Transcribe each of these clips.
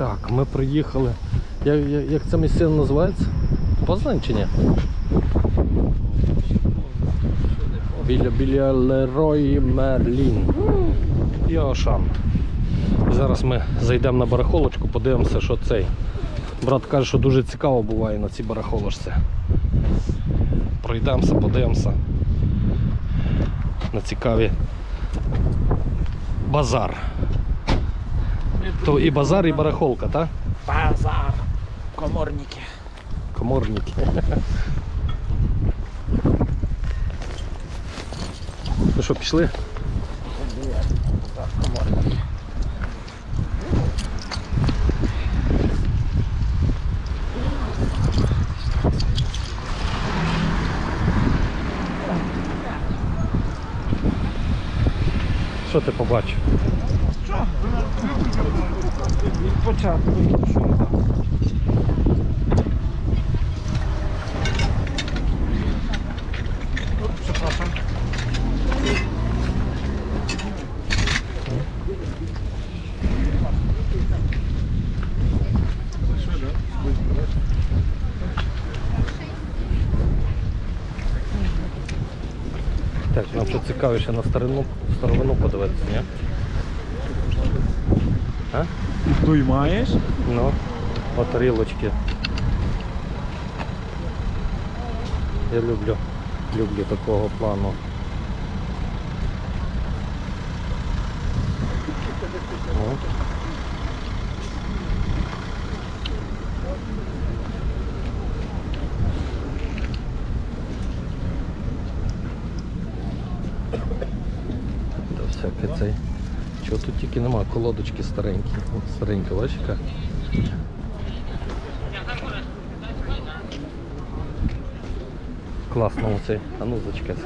Так, ми приїхали. Як, як, як ця місцина називається? Познаń чи ні? Біля, біля Лерой Мерлін. І Ошант. Зараз ми зайдемо на барахолочку, подивимося, що цей. Брат каже, що дуже цікаво буває на цій барахолочці. Пройдемося, подивимося. На цікаві базар. То і базар, і барахолка, так? Базар. Коморники. Коморники. Ну що, пішли? Коморники. Що ти побачив? Початку що. Оп, Przepraszam. Так, нам що цікавіше на старину, старовину подивитися, ні? А? Дуй маєш? Ну, от тарілочки. Я люблю, люблю такого плану. Ну. Всяке цей. Чого тут тільки нема, колодочки старенькі. Старенька, бачиш яка? Класно оцей. А ну зачекай.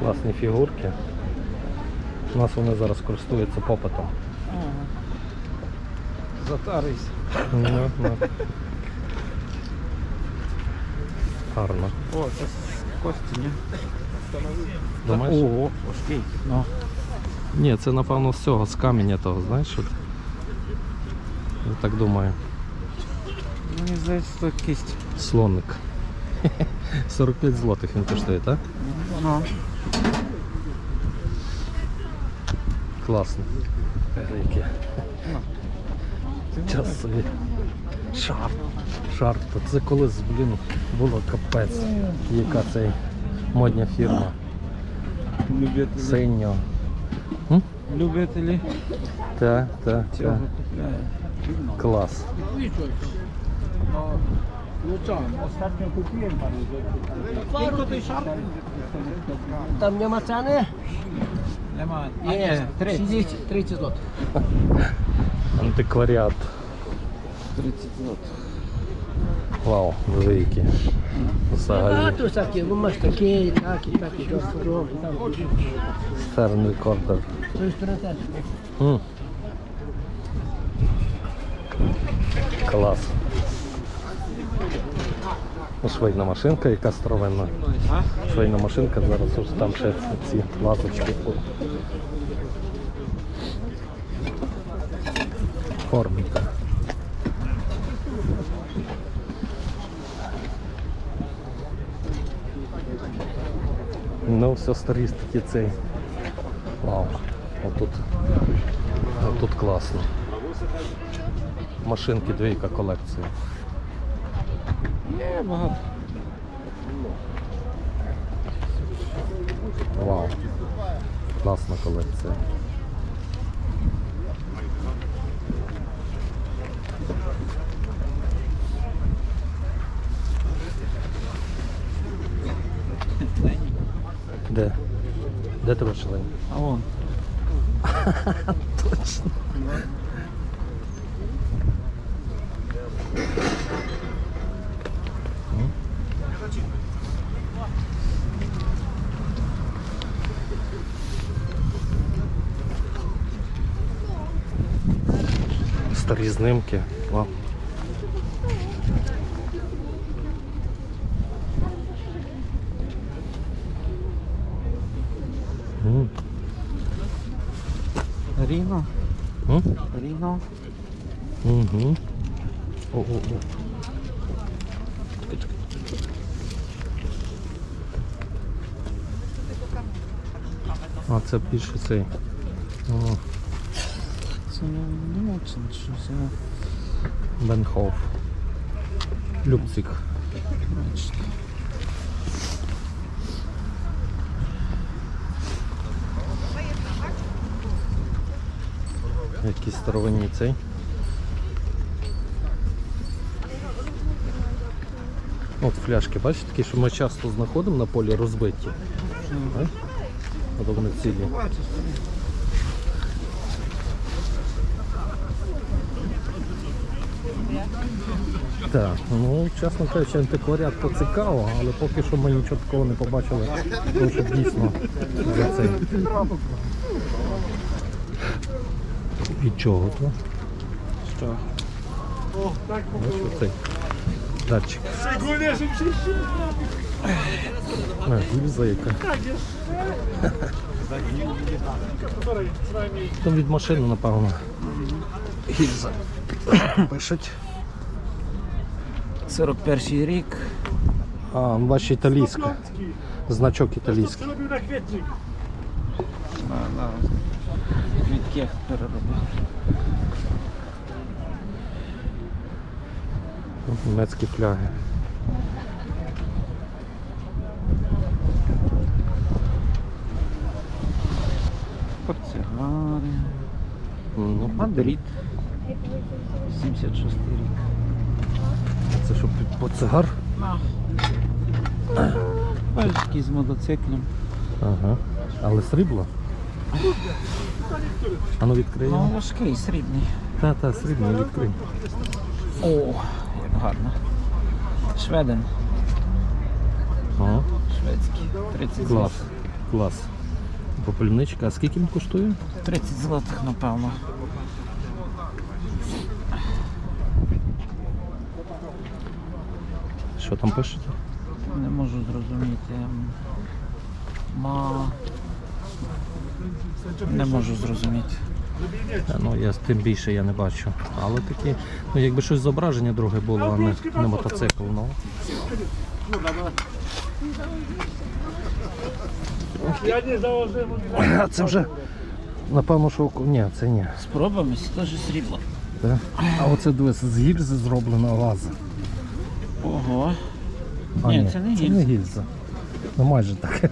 Класні фігурки. У нас вони зараз користуються попитом. Затарись. Ну, ну. Гарно. О, це з кості, ні? Думаєш? Ого, важкий. Ну. Ні, це напевно з цього, з каменя того, знаєш? От. Я так думаю. Мені здається, це кість. Слоник. 45 злотих він коштує, так? Ну. Класно. Яке. Ну. Шарп. Шарп. То це колись, блін, було капець. Яка цей модня фірма. Любителі. Синьо. Любителі Так, так, купляють. Клас. Ostatnio kupiłem panu. Tylko tej szarpy. Tam nie ma ceny? Нема. А, ні, 30. 30, 30 zł. Антикваріат. 30 злот. Вау, великі. Jest takie, bo masz takie, takie, takie, to jest to, tam. Стерн рекордер. М. Клас. Ну, Швейна машинка, яка старовинна. Швейна машинка, зараз ось там ще ці латочки. Форміка. Ну, все старі цей. Вау. Отут. Отут класно. Машинки двійка колекція. Є багато. Вау. Класна колекція. Точно. Старі знимки. Вау. Ріно. Угу. О-о-о. Чекай, чекай. А це більше цей. О, Це не, не муцин, щось. Бенхоф. Любцик. бачите. Якийсь старовинний цей. От фляшки, бачите, такі, що ми часто знаходимо на полі розбиті. Вони цілі. Так, ну чесно кажучи, антикваріат то але поки що ми нічого такого не побачили, тому що дійсно за цей. Від чого то? Що? Ось оцей датчик. А, гільза яка. Там від машини, напевно. Гільза. Пишуть. 41 рік. А, бачите, італійська. Значок італійський. На. Переробив. Німецькі фляги. Портсигари. Ну, Мадрид. 76 рік. Це що під портсигар? Пальчики з мотоциклем. Ага. Але срібло? А ну Ну, важкий, срібний. Та, та, срібло, відкрий. О, як гарно. Шведен. О, Шведський. 30 клас. злотих. Клас. Попільничка. А скільки він коштує? 30 злотих, напевно. Що там пишете? Не можу зрозуміти. Ма... Не можу зрозуміти. Ну, я тим більше я не бачу. Але такі, ну якби щось зображення друге було, а не, не мотоцикл. Ну. А це вже. Напевно, що ні, це ні. Спробуємо, це теж срібло. Це. А оце дивись, з гільзи зроблена ваза. Ого. А, Ні, це не Це не гільза. гільза. Ну майже так.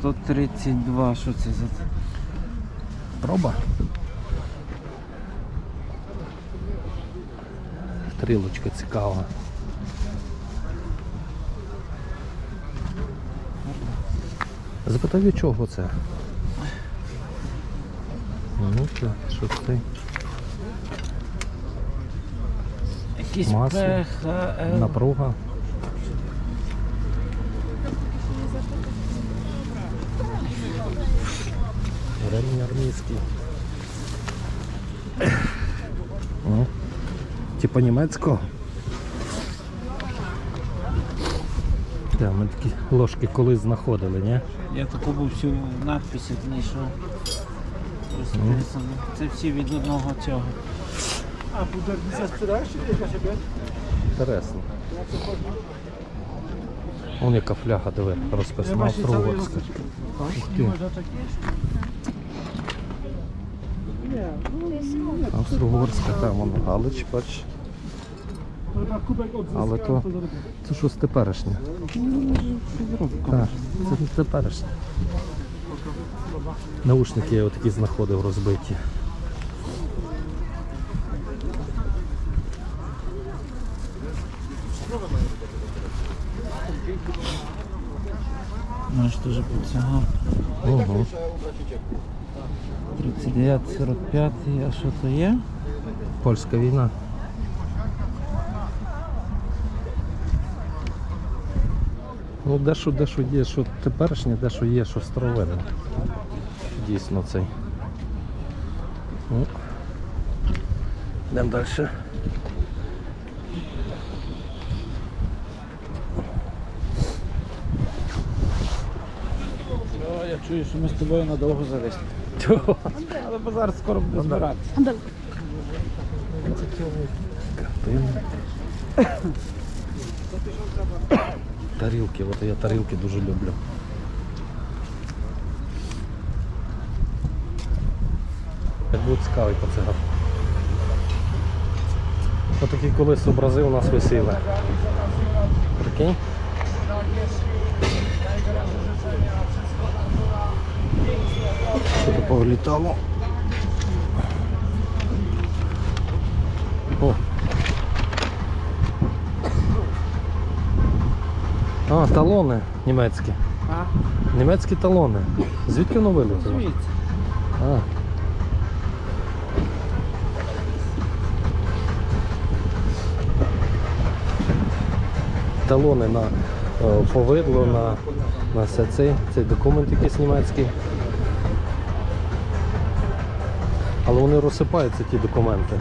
132, що це за. Проба. Стрілочка цікава. Запитав від чого це? Ну, це що це? Якийсь Масло. ПХЛ. Напруга. Ремінь армійський. Ну, типа німецького. Так, ми такі ложки колись знаходили, ні? Я таку був всю надпись знайшов. Ось. Це всі від одного цього. Tylko siebie? Інтересно. Вон яка фляга, диви, розписана. Ух ти. Австро-угорська, там вон Галич, бач. To zarobię. Це щось теперішнє. Так, це теперішнє. Наушники я отакі знаходив розбиті. Може теж підсягав. Угу. 39, 45, а що то є? Польська війна. Ну, дещо, дещо є, що теперішнє, дещо є, що старовинне. Дійсно цей. Ну. Йдемо далі. Я чую, що ми з тобою надовго зависли. Чого? Але базар скоро буде збиратися. Тарілки, от я тарілки дуже люблю. Як буде цікавий пацигар. Отакі колись образи у нас висіли. Прикинь? Що-то повлітало. О. А, талони німецькі. А? Німецькі талони. Звідки воно вилетіло? Звідси. А. Талони на е, повидло, на, на все цей, цей документ якийсь німецький. Але вони розсипаються, ті документи.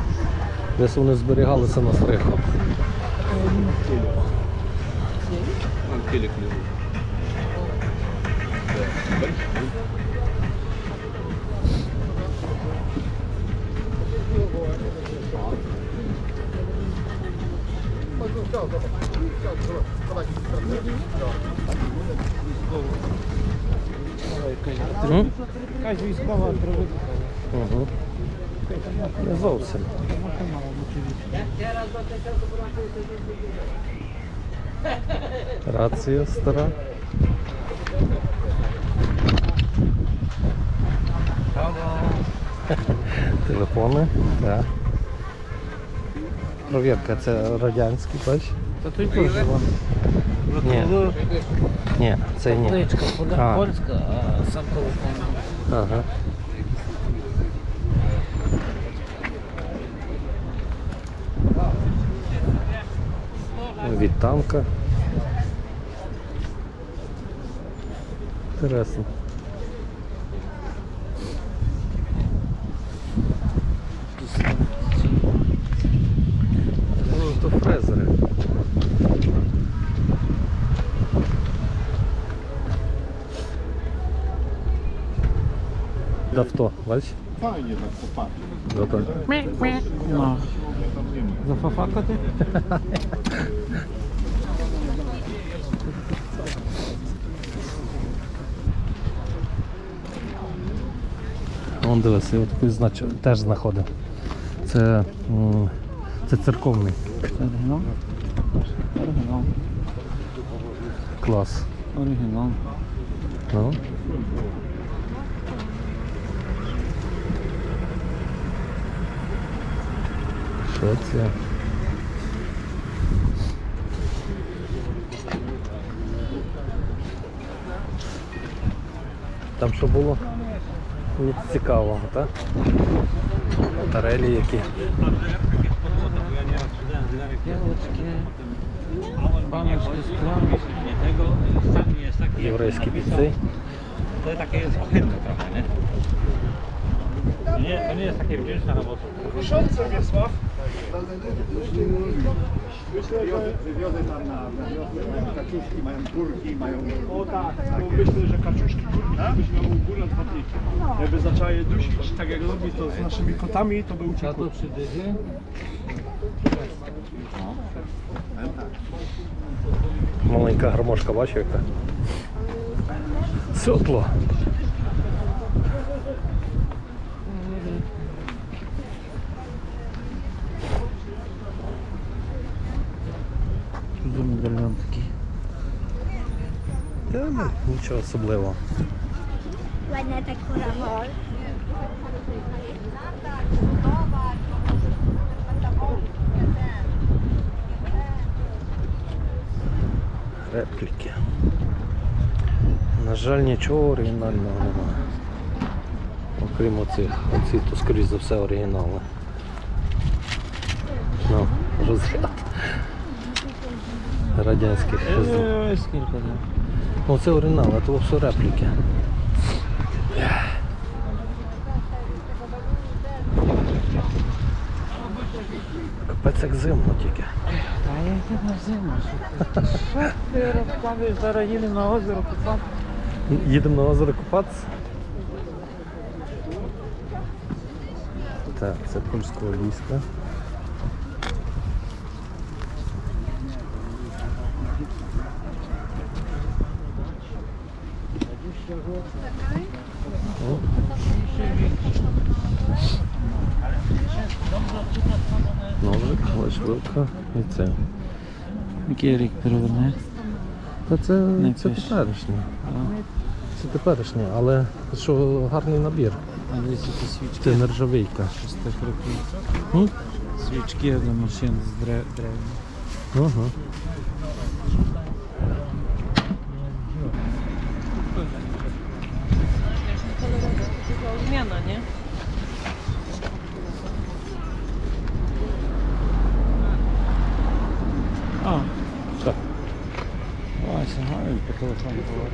Десь вони зберігалися на стрихах. Якась військова привикла. Угу. Не зовсім. Рація стара. Телефони, так. Провірка, це радянський, бач? Та тут теж вон. Ні. Ні, це ні. Польська, а сам телефон. Ага. Від танка. Інтересно. Ну, то фрезери. Давто, бачиш? Зафафакати? Вон дивись, я такий знач теж знаходив. Це, це церковний Оригінал. Оригінал. клас. Оригінал. Ну. Що це? Там що було? Ні, Цікавого, так? Тарелі які. П'ялочки. Баночки склянки. Tego sami jest taki. Єврейські піци. To takie jest ohydne trochę, nie? Nie, to nie jest takie wdzięczna robota. Kuszące Wiesław. Myślę, że wywiozę tam na, na wiosnę, mają kaczuszki, mają kurki, mają... O tak, bo myślę, że kaczuszki kurki byś miał u góry odpadniki. Jakby zaczęła je dusić tak jak robi to z naszymi kotami, to by A uciekło. to przy dyży? Маленька гармошка, бачив яка? Сьотло. Нічого особливого. Ładna ta kura. Репліки. На жаль, нічого оригінального немає. Окрім оцих. Оці то скоріш за все оригінали. Ну, розряд. Радянських. Ой, скільки там. Ну це оригінал, а то все репліки. Капець як зимно тільки. А я йду на зиму. Що ти розказуєш, зараз їдемо на озеро купати? Їдемо на озеро купатися. Так, це польського війська. Важливка і це. Який рік переверне? Та це, Не це пише. теперішнє. Це теперішнє, але що гарний набір. А десь Це свічки Це нержавійка. з так. М? Свічки до машин з дре- древні. Ага. Zmiana, nie? А, Так. Вася, гаю по телефону говорить.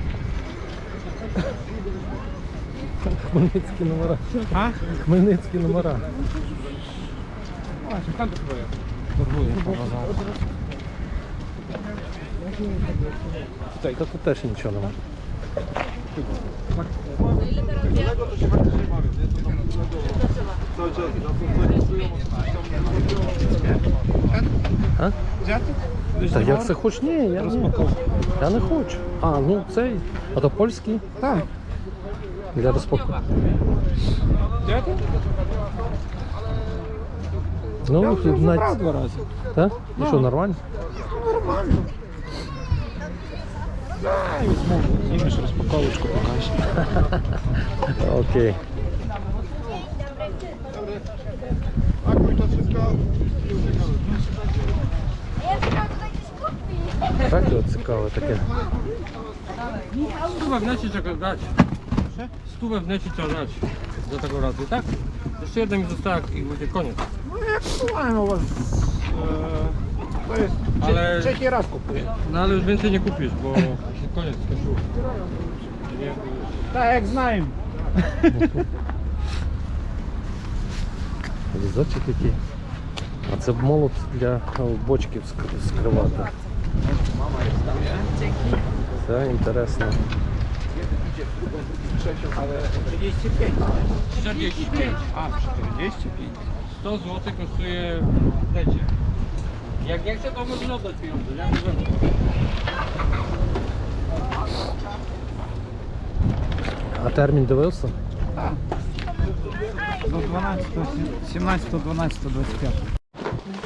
Хмельницькі номера. А? Хмельницькі номера. Торгує по базару. Та тут теж нічого немає. А? Та я це хоч ні, я, ні. я не хочу. А, ну цей. А то польський? Так. Для розпаковки. Ну, тут навіть... Два рази. Так? І що, нормально? Візьму, знімеш розпаковочку, покажеш. Окей. Так, от цікаве таке. Stówę wnecie czego dać. Stówę wnecie trzeba dać do tego razu, tak? Jeszcze jeden mi została i będzie koniec. Słuchałem u was. E, to jest Ale- trzeci raz kupuję. No ale już więcej nie kupisz, bo się koniec skończył. Tak jak znają. Різочок який. А це молот для о, бочки вскр- скривати. Це інтересно. 45. A, 45. 100 zł kosztuje w necie. Jak nie chce, to może oddać pieniądze, nie? Możemy. А термін дивився? До 12, 17, 12, 25.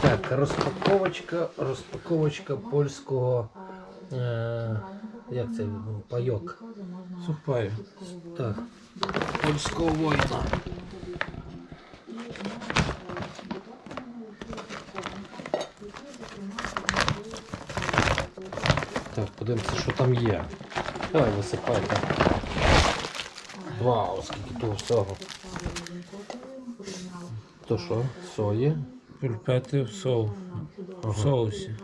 Так, розпаковочка, розпаковочка польського. Е, як це? ну, Пайок. Сухпаю. Так. Польського воїна. Так, подивимося, що там є. Давай висипайте. Вау, скільки того всього. То що? Сої? Пульпети в соу. В соусі.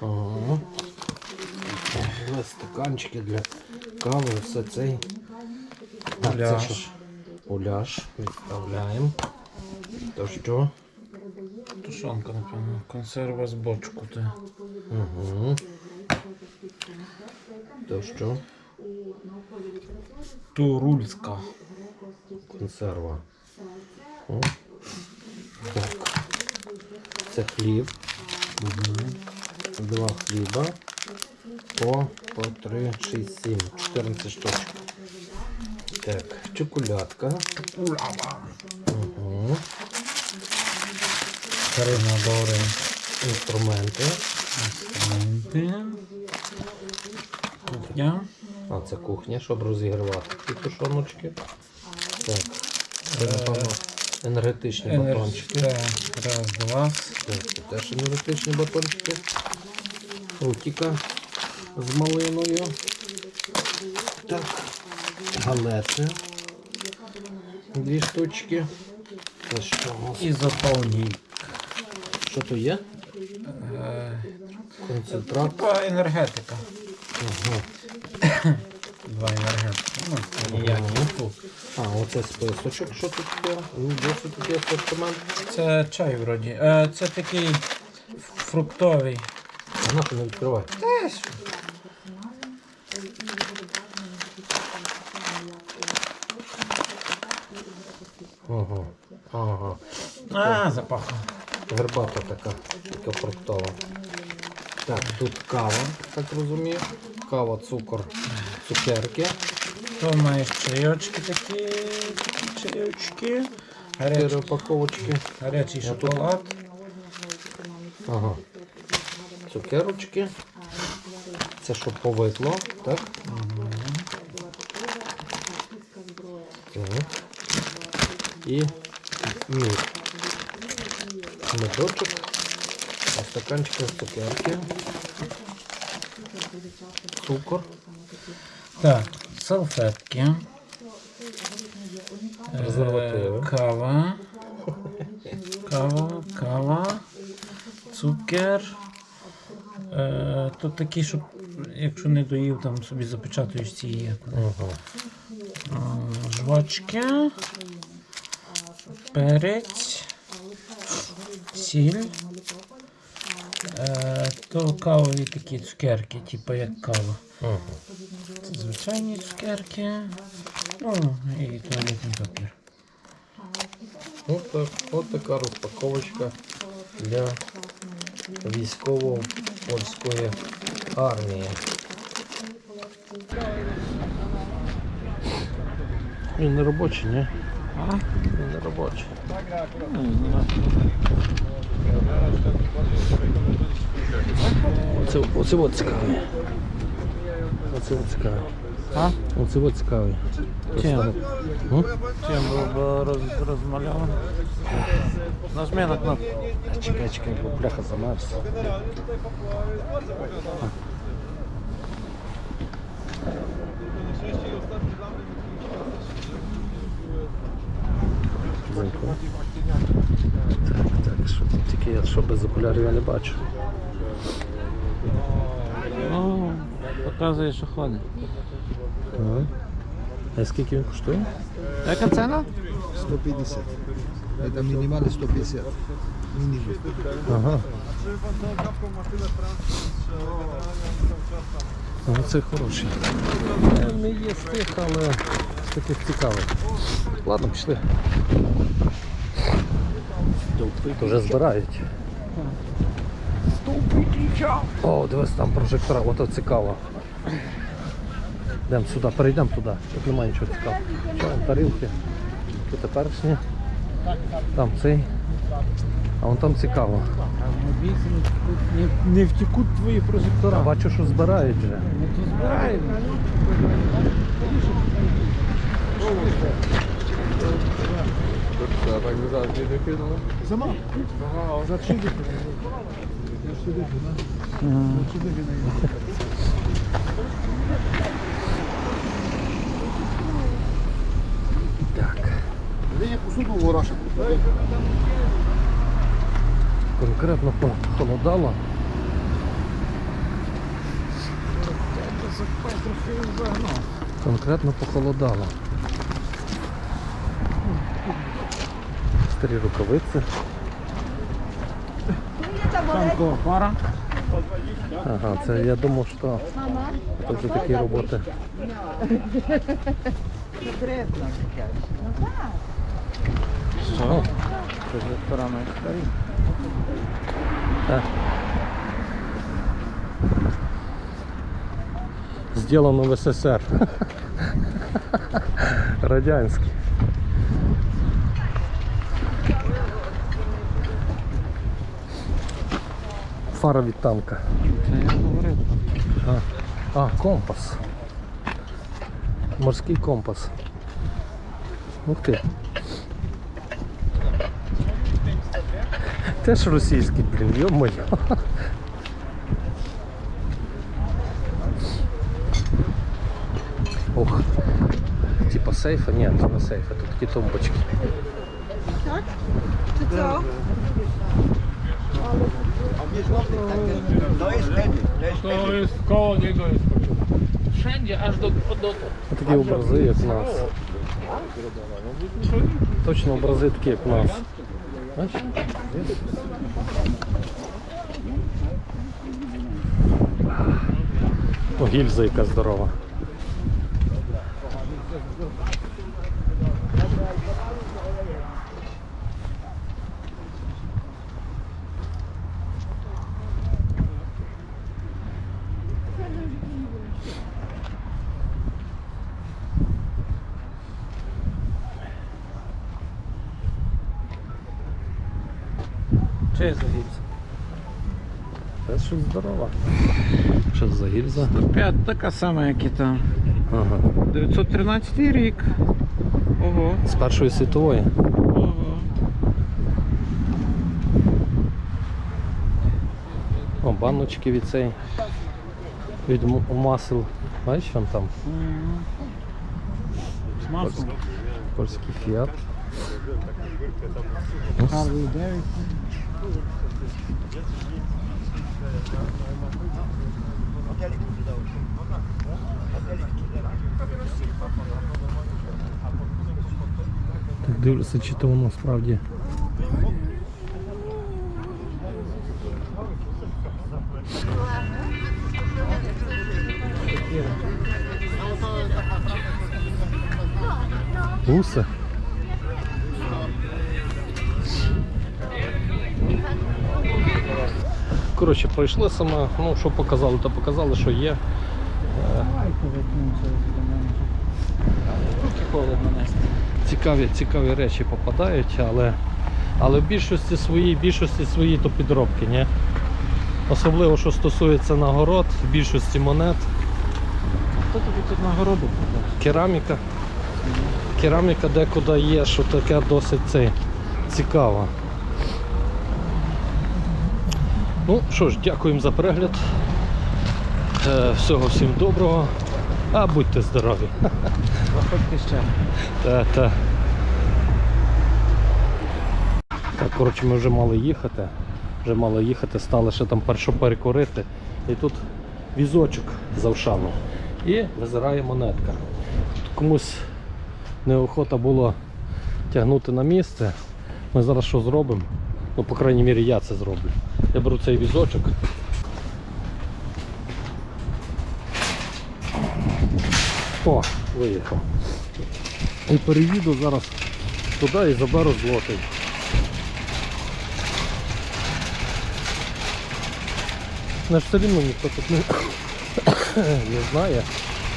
Ага. Стаканчики для кави, все цей. Так, це що? Гуляш. Відправляємо. То що? Тушонка, напевно. Консерва з бочку. Угу. То що? Турульська. Консерва. О. Так. Це хліб. Угу. Два хліба. По, по 3, 6, 7. 14 штучок. Так, чоколядка. Угу. Три набори. Інструменти. Інструменти. Кухня. А, це кухня, щоб розігрівати ці тушоночки. Так. Це, напевно, енергетичні батончики. Раз, два. Так, це теж енергетичні батончики. Фрутіка з малиною. Так. Галети. Дві штучки. Це що у нас? Ізотонік. Що то є? Е, Концентрат. Типа енергетика. Ага. Два енергетики. Ну, це ніякі. Фу. А, оце списочок, що тут є? Ну, Досить такий асортимент. Це чай вроді. Е, це такий фруктовий. Вона не відкриває. Ага, ага. А, запахло. Гербата така, така фруктова. Так, тут кава, так розумію. Кава, цукор, цукерки. Тут маєш чайочки такі, чайочки. Гарячий, Перепаковочки. гарячий шоколад. Ага. Цукерочки. Це щоб повидло, так? Так. І мід. Медочок. А стаканчики цукерки. Цукор. Так, салфетки. Е, Презервативи. Кава. Кава, кава. Цукер. Такі, щоб якщо не доїв, там собі запечатуєш ці вони. Ага. Жвачки. Перець. Сіль. Е, то кавові такі цукерки, типу як кава. Ага. Це звичайні цукерки. Ну, і туалетний папір. Ну так, от така розпаковочка для військово-польської армії. Він не робочий, ні? А? Він не робочий. Оце, оце от цікавий. Оце от цікавий. А? Оце от цікавий. Чим? Чим був розмальований? Нажми на кнопку. Чекай, чекай, бо бляха замерз. Так, так, що тут тільки я що без окулярів я не бачу. Ну, показує, що ходить. А скільки він коштує? Яка ціна? 150. Это минимально 150. Минимум. Ага. Ну, це хороший. Е, Не є з тих, але з таких цікавих. Ладно, пішли. Стовпи вже збирають. О, дивись, там прожектора, ото цікаво. Йдемо сюди, перейдемо туди, тут немає нічого цікавого. Що, тарілки, тут теперішні, там цей, а вон там цікаво. Не, не втекуть твої прожектора. Бачу, що збирають вже. Ну то збираємо. Сама? За 30. Я ж сюди, да? Я сюди не Так. Кусок ворашек. Конкретно похолодало. Конкретно похолодало. Старі рукавиці. Танкова пара. Ага, це я думав, що це вже такі роботи. Що? Сделано в СССР. Радянський. Фара від танка. Це я говорив. А, компас. Морський компас. Ух ти. Теж російський, блін, йо-моє. Ох. Типа сейфа? Ні, це не сейфа, тут такі тумбочки. Czy co? To jest koło niego jest Wszędzie, aż do, do, Ось такі образи, як у нас. Точно образи такі, як у нас. О, гільза яка здорова. Що за гільза? Це щось здорово. Що це за гільза? 5 така сама, як і там. Ага. 913 рік. Ого. З Першої світової. Ого. О, баночки від цей. Від м- масел. Бачиш, він там З маслом. польський фіат. Harley Davidson. Так дивлюся, чи то воно справді. Усе. Коротше, пройшли саме, ну що показали, то показали, що є. Руки холодно нести. цікаві, цікаві речі попадають, але, але в більшості свої, більшості свої то підробки, ні? Особливо, що стосується нагород, в більшості монет, Хто тобі тут нагороду продав? кераміка. Кераміка декуди є, що таке досить цей, цікаво. Ну що ж, дякуємо за перегляд. Е, всього всім доброго. А будьте здорові. Заходьте ще. Та, та. Так, коротше, ми вже мали їхати. Вже мали їхати, стали ще там першу перекурити. І тут візочок завшану. І визирає монетка. Тут комусь неохота було тягнути на місце. Ми зараз що зробимо? Ну, по крайній мірі, я це зроблю. Я беру цей візочок. О, виїхав. І переїду зараз туди і заберу злотий. Не ж все рівно ніхто тут не, не знає,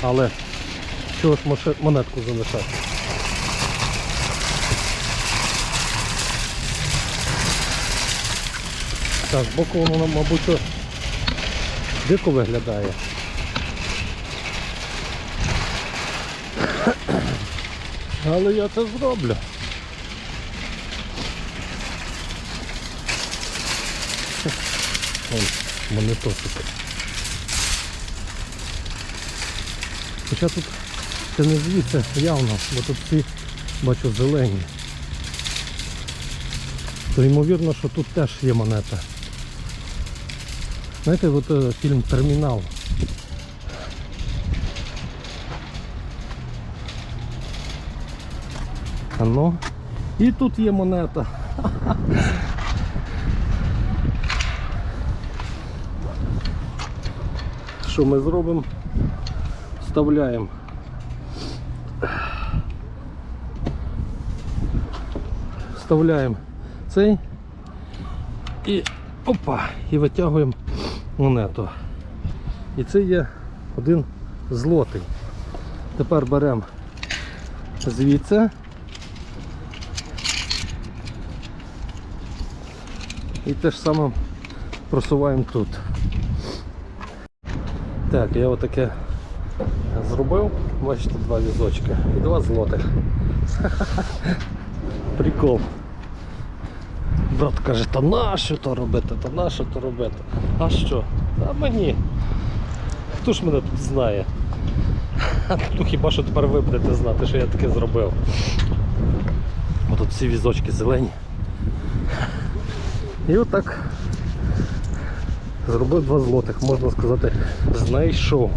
але чого ж монетку залишати. Так, збоку воно, мабуть, дико виглядає. Але я це зроблю. Ой, монетосик. Хоча тут це не звідси явно, бо тут всі бачу зелені. То ймовірно, що тут теж є монета. Знаєте, от е, фільм Термінал. А ну. І тут є монета. Що ми зробимо? Вставляємо. Вставляємо цей і опа! І витягуємо монету. І це є один злотий. Тепер беремо звідси. І те ж саме просуваємо тут. Так, я отаке зробив. Бачите, два візочки і два злотих. Прикол. Брат каже, та нащо то робити, та нащо то робити? А що? А мені. Хто ж мене тут знає? Ну хіба що тепер ви будете знати, що я таке зробив. Бо тут всі візочки зелені. І отак зробив два злотих, можна сказати, знайшов.